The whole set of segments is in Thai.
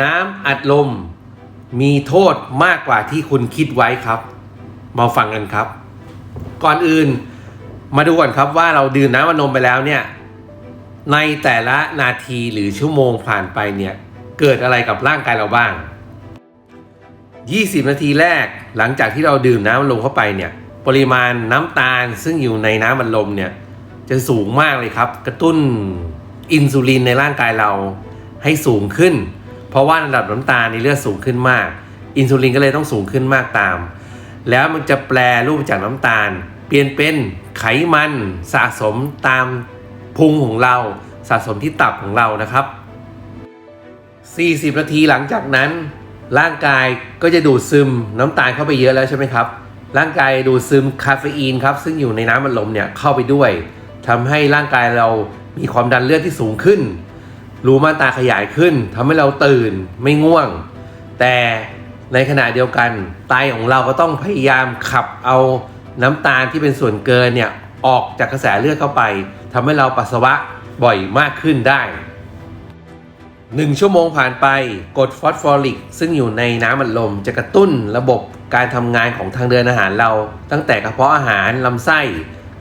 น้ำอัดลม มีโทษมากกว่าที่คุณคิดไว้ครับ มาฟังกันครับ ก่อนอื่นมาดูก่อนครับว่าเราดื่มน้ำอัดลมไปแล้วเนี่ย ในแต่ละนาทีหรือชั่วโมงผ่านไปเนี่ย เกิดอะไรกับร่างกายเราบ้าง 20 นาทีแรกหลังจากที่เราดื่มน้ำอัดลมเข้าไปเนี่ย ปริมาณน้ำตาลซึ่งอยู่ในน้ำอัดลมเนี่ยจะสูงมากเลยครับ กระตุ้นอินซูลินในร่างกายเราให้สูงขึ้น ราะว่าระดับน้ำตาลในเลือดสูงขึ้นมาก อินซูลินก็เลยต้องสูงขึ้นมากตาม แล้วมันจะแปลรูปจากน้ำตาล เปลี่ยนเป็นไขมันสะสมตามพุงของเรา สะสมที่ตับของเรานะครับ 40 นาทีหลังจากนั้น ร่างกายก็จะดูดซึมน้ำตาลเข้าไปเยอะแล้วใช่ไหมครับ ร่างกายดูดซึมคาเฟอีนครับซึ่งอยู่ในน้ำมันลมเนี่ยเข้าไปด้วยทำให้ร่างกายเรามีความดันเลือดที่สูงขึ้น รูม่านตาขยายขึ้นทำให้เราตื่นไม่ง่วง แต่ในขณะเดียวกันไตของเราก็ต้องพยายามขับเอาน้ำตาลที่เป็นส่วนเกินเนี่ยออกจากกระแสเลือดเข้าไปทำให้เราปัสสาวะบ่อยมากขึ้นได้หนึ่งชั่วโมงผ่านไปกรดฟอสฟอริก ซึ่งอยู่ในน้ำอัดลมจะกระตุ้นระบบการทำงานของทางเดินอาหารเรา ตั้งแต่กระเพาะอาหารลำไส้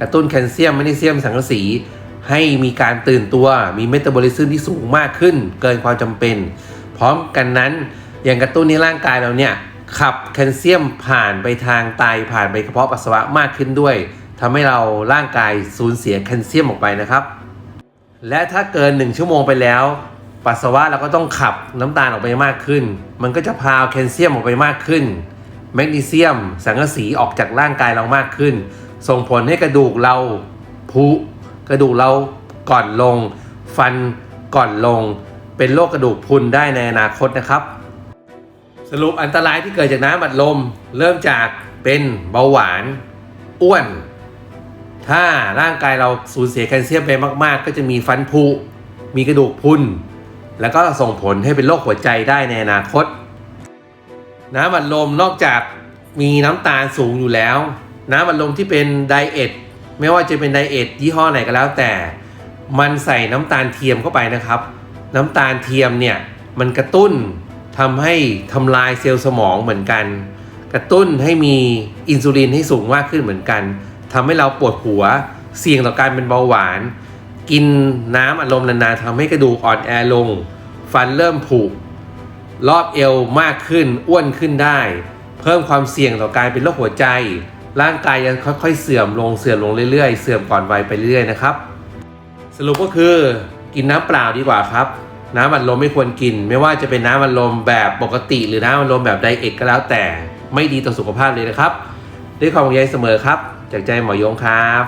กระตุ้นแคลเซียมแมกนีเซียมสังกะสี ให้มีการตื่นตัวมีเมตาบอลิซึมที่สูงมากขึ้น เกินความจำเป็น พร้อมกันนั้นยังกระตุ้นในร่างกายเราเนี่ยขับแคลเซียมผ่านไปทางไตผ่านไปกระเพาะปัสสาวะมากขึ้นด้วยทำให้เราร่างกายสูญเสียแคลเซียมออกไปนะครับ และถ้าเกิน 1 ชั่วโมงไปแล้ว ปัสสาวะเราก็ต้องขับน้ำตาลออกไปมากขึ้น มันก็จะพาแคลเซียมออกไปมากขึ้นแมกนีเซียม สังกะสีออกจากร่างกายเรามากขึ้น ส่งผลให้กระดูกเราพุ กระดูกเราก่อนลง ฟันก่อนลง เป็นโรคกระดูกพุนได้ในอนาคตนะครับ สรุปอันตรายที่เกิดจากน้ำอัดลม เริ่มจากเป็นเบาหวาน อ้วน ถ้าร่างกายเราสูญเสียแคลเซียมไปมากๆ ก็จะมีฟันผุมีกระดูกพุนแล้วก็ส่งผลให้เป็นโรคหัวใจได้ในอนาคต น้ำอัดลมนอกจากมีน้ำตาลสูงอยู่แล้ว น้ำอัดลมที่เป็นไดเอท ไม่ว่าจะเป็นไดเอทยี่ห้อไหนก็แล้วแต่ มันใส่น้ำตาลเทียมเข้าไปนะครับ น้ำตาลเทียมเนี่ยมันกระตุ้นทำให้ทำลายเซลล์สมองเหมือนกัน กระตุ้นให้มีอินซูลินให้สูงมากขึ้นเหมือนกันทำให้เราปวดหัวเสี่ยงต่อการเป็นเบาหวาน กินน้ำอัดลมนานๆทำให้กระดูกอ่อนแอลง ฟันเริ่มผุรอบเอวมากขึ้นอ้วนขึ้นได้ เพิ่มความเสี่ยงต่อการเป็นโรคหัวใจ ร่างกายยังค่อยๆ เสื่อมลงเสื่อมลงเรื่อยๆ เสื่อมก่อนวัยไปเรื่อยๆนะครับ สรุปก็คือกินน้ำเปล่าดีกว่าครับ น้ำอัดลมไม่ควรกิน ไม่ว่าจะเป็นน้ำอัดลมแบบปกติ หรือน้ำอัดลมแบบไดเอทก็แล้วแต่ไม่ดีต่อสุขภาพเลยนะครับ ด้วยความห่วงใยเสมอครับ จากใจหมอยงครับ